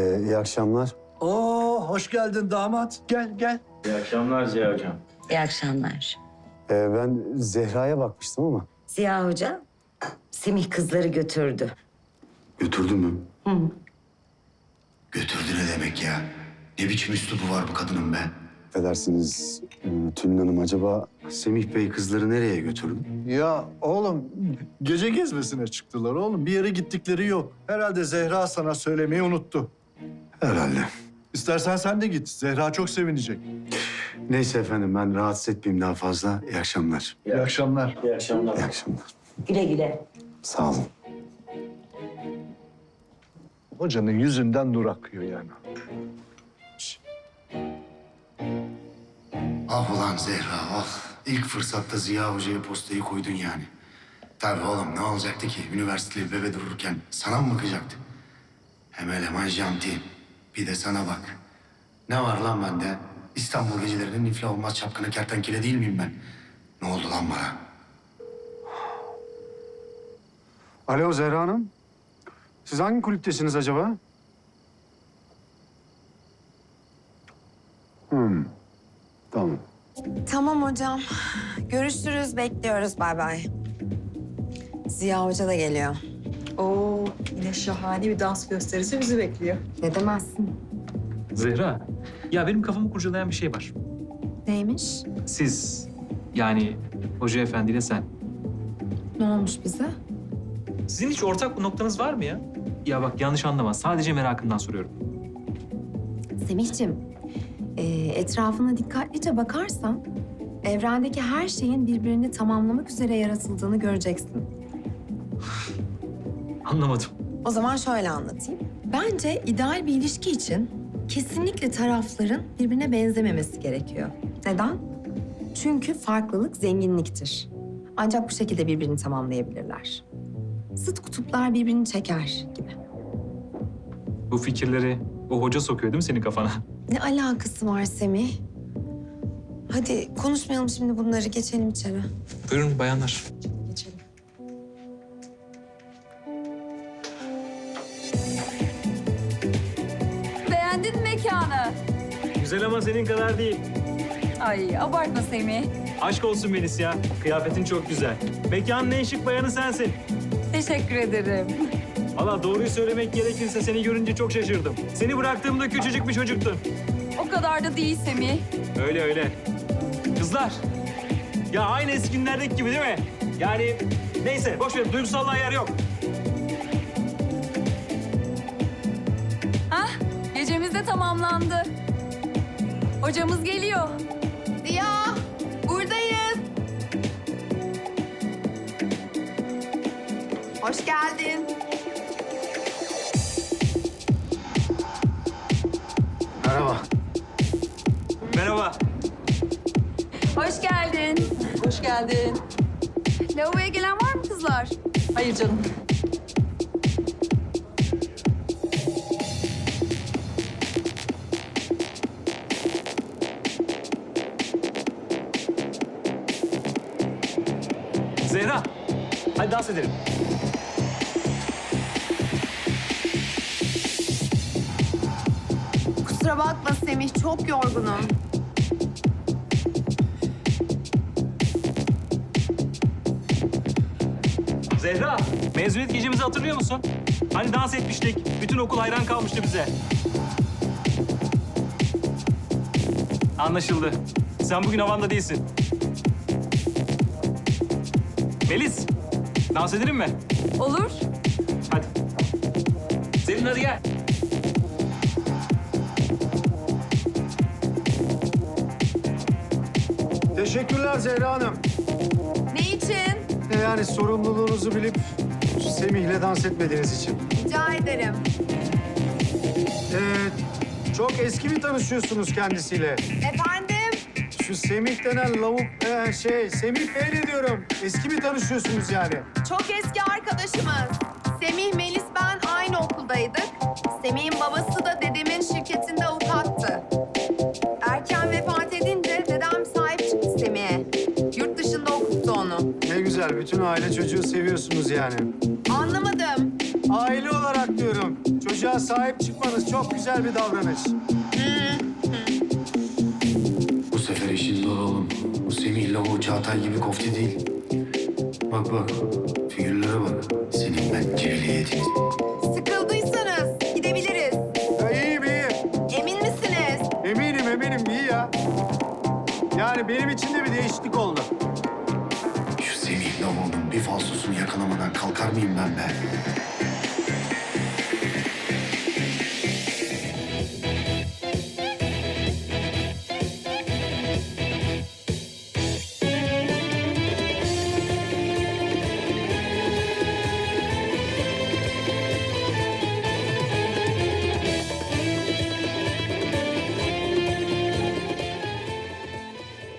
Ee, iyi akşamlar. Oo, hoş geldin damat. Gel, gel. İyi akşamlar Ziya Hocam. İyi akşamlar. Ee, ben Zehra'ya bakmıştım ama. Ziya Hoca, Semih kızları götürdü. Götürdü mü? Hı. Götürdü ne demek ya? Ne biçim üslubu var bu kadının be? Affedersiniz e, Tülin Hanım acaba... Semih Bey kızları nereye götürdü? Ya oğlum, gece gezmesine çıktılar oğlum. Bir yere gittikleri yok. Herhalde Zehra sana söylemeyi unuttu. Herhalde. İstersen sen de git. Zehra çok sevinecek. Neyse efendim ben rahatsız etmeyeyim daha fazla. İyi akşamlar. İyi akşamlar. İyi akşamlar. İyi akşamlar. Güle güle. Sağ olun. Hocanın yüzünden nur akıyor yani. Ah ulan Zehra ah. İlk fırsatta Ziya Hoca'ya postayı koydun yani. Tabii oğlum ne olacaktı ki? Üniversiteli bebe dururken sana mı bakacaktı? Hem eleman janti. Bir de sana bak. Ne var lan bende? İstanbul gecelerinin iflah olmaz çapkını kertenkele değil miyim ben? Ne oldu lan bana? Alo Zehra Hanım. Siz hangi kulüptesiniz acaba? Hmm. Tamam. Tamam hocam. Görüşürüz, bekliyoruz. Bay bay. Ziya Hoca da geliyor. Oo, yine şahane bir dans gösterisi bizi bekliyor. Ne demezsin? Zehra, ya benim kafamı kurcalayan bir şey var. Neymiş? Siz, yani Hoca Efendi ile sen. Ne olmuş bize? Sizin hiç ortak bir noktanız var mı ya? Ya bak yanlış anlama, sadece merakımdan soruyorum. Semihciğim, e, etrafına dikkatlice bakarsan... ...evrendeki her şeyin birbirini tamamlamak üzere yaratıldığını göreceksin. Anlamadım. O zaman şöyle anlatayım. Bence ideal bir ilişki için kesinlikle tarafların birbirine benzememesi gerekiyor. Neden? Çünkü farklılık zenginliktir. Ancak bu şekilde birbirini tamamlayabilirler. Zıt kutuplar birbirini çeker gibi. Bu fikirleri o hoca sokuyor değil mi senin kafana? Ne alakası var Semih? Hadi konuşmayalım şimdi bunları, geçelim içeri. Buyurun bayanlar. Geçelim. Güzel ama senin kadar değil. Ay abartma Semih. Aşk olsun Melis ya. Kıyafetin çok güzel. Mekanın en şık bayanı sensin. Teşekkür ederim. Valla doğruyu söylemek gerekirse seni görünce çok şaşırdım. Seni bıraktığımda küçücük bir çocuktun. O kadar da değil Semih. Öyle öyle. Kızlar. Ya aynı eski günlerdeki gibi değil mi? Yani neyse boş ver duygusallığa yer yok. Hah gecemiz de tamamlandı. Hocamız geliyor. Ziya, buradayız. Hoş geldin. Merhaba. Merhaba. Hoş geldin. Hoş geldin. Lavaboya gelen var mı kızlar? Hayır canım. Hadi dans edelim. Kusura bakma Semih, çok yorgunum. Zehra, mezuniyet gecemizi hatırlıyor musun? Hani dans etmiştik. Bütün okul hayran kalmıştı bize. Anlaşıldı. Sen bugün havanda değilsin. Melis, dans edelim mi? Olur. Hadi. Selin hadi gel. Teşekkürler Zehra Hanım. Ne için? E, Yani sorumluluğunuzu bilip Semih'le dans etmediğiniz için. Rica ederim. Ee, çok eski mi tanışıyorsunuz kendisiyle? Efendim? Şu Semih denen lavuk, e, şey, Semih Bey'le diyorum. Eski mi tanışıyorsunuz yani? Çok eski arkadaşımız. Semih, Melis ben aynı okuldaydık. Semih'in babası da dedemin şirketinde avukattı. Erken vefat edince dedem sahip çıktı Semih'e. Yurt dışında okuttu onu. Ne güzel, bütün aile çocuğu seviyorsunuz yani. Anlamadım. Aile olarak diyorum. Çocuğa sahip çıkmanız çok güzel bir davranış. Zor oğlum. Bu Semih lavuğu Çağatay gibi kofti değil. Bak bak, figürlere bak. Senin ben kirli yedin. Sıkıldıysanız gidebiliriz. Ya iyiyim iyiyim. Emin misiniz? Eminim eminim iyi ya. Yani benim için de bir değişiklik oldu. Şu Semih lavuğunun bir falsosunu yakalamadan kalkar mıyım ben be?